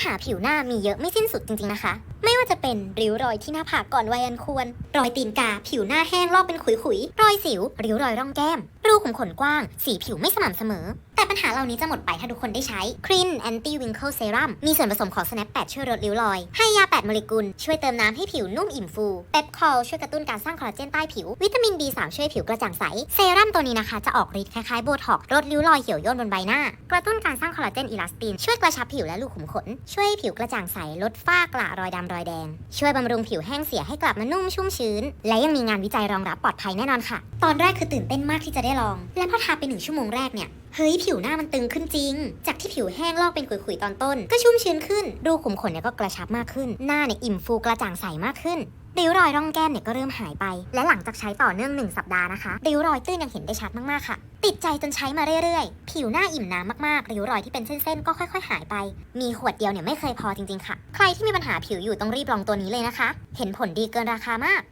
ญหาผิวหน้ามีเยอะไม่สิ้นสุดจริงๆนะคะ ไม่ว่าจะเป็นริ้วรอยที่หน้าผากก่อนวัยอันควร รอยตีนกา ผิวหน้าแห้งลอกเป็นขุยๆ รอยสิว ริ้วรอยร่องแก้ม รูขุมขนกว้าง สีผิวไม่สม่ำเสมอ แต่ปัญหาเหล่านี้จะหมดไปถ้าทุกคนได้ใช้ครีนแอนตี้วิงเคิลเซรั่มมีส่วนผสมของ Snap 8 ช่วยลดริ้วรอย ให้ยา 8 โมเลกุล ช่วยเติมน้ำให้ผิวนุ่มอิ่มฟูเปปคอลช่วยกระตุ้นการสร้างคอลลาเจนใต้ผิว วิตามิน B3 ช่วยผิวกระจ่างใส เซรั่มตัวนี้นะคะจะออกฤทธิ์คล้ายๆโบท็อกซ์ลดริ้วรอยเหี่ยวย่นบนใบหน้า กระตุ้นการสร้างคอลลาเจนอิลาสตินช่วยกระชับผิวและรูขุมขนช่วยผิวกระจ่างใสลดฝ้ากระรอยดำรอยแดง ช่วยบำรุงผิวแห้งเสียให้กลับมานุ่มชุ่มชื้น และยังมีงานวิจัยรองรับปลอดภัยแน่นอนค่ะ ตอนแรกคือตื่นเต้นมากที่จะได้ลอง และพอทาไปหนึ่งชั่วโมงแรกเนี่ยเฮ้ยผิวหน้ามันตึงขึ้นจริง จากที่ผิวแห้งลอกเป็นขุยๆตอนต้น ก็ชุ่มชื้นขึ้น รูขุมขนเนี่ยก็กระชับมากขึ้น หน้าเนี่ยอิ่มฟูกระจ่างใสมากขึ้นริ้วรอยร่องแก้มเนี่ยก็เริ่มหายไป และหลังจากใช้ต่อเนื่อง 1 สัปดาห์นะคะ ริ้วรอยตื้นยังเห็นได้ชัดมากๆค่ะ ติดใจจนใช้มาเรื่อยๆ ผิวหน้าอิ่มน้ำมากๆ ริ้วรอยที่เป็นเส้นๆ ก็ค่อยๆ หายไป มีขวดเดียวเนี่ยไม่เคยพอจริงๆ ค่ะ ใครที่มีปัญหาผิวอยู่ต้องรีบลองตัวนี้เลยนะคะ เห็นผลดีเกินราคามาก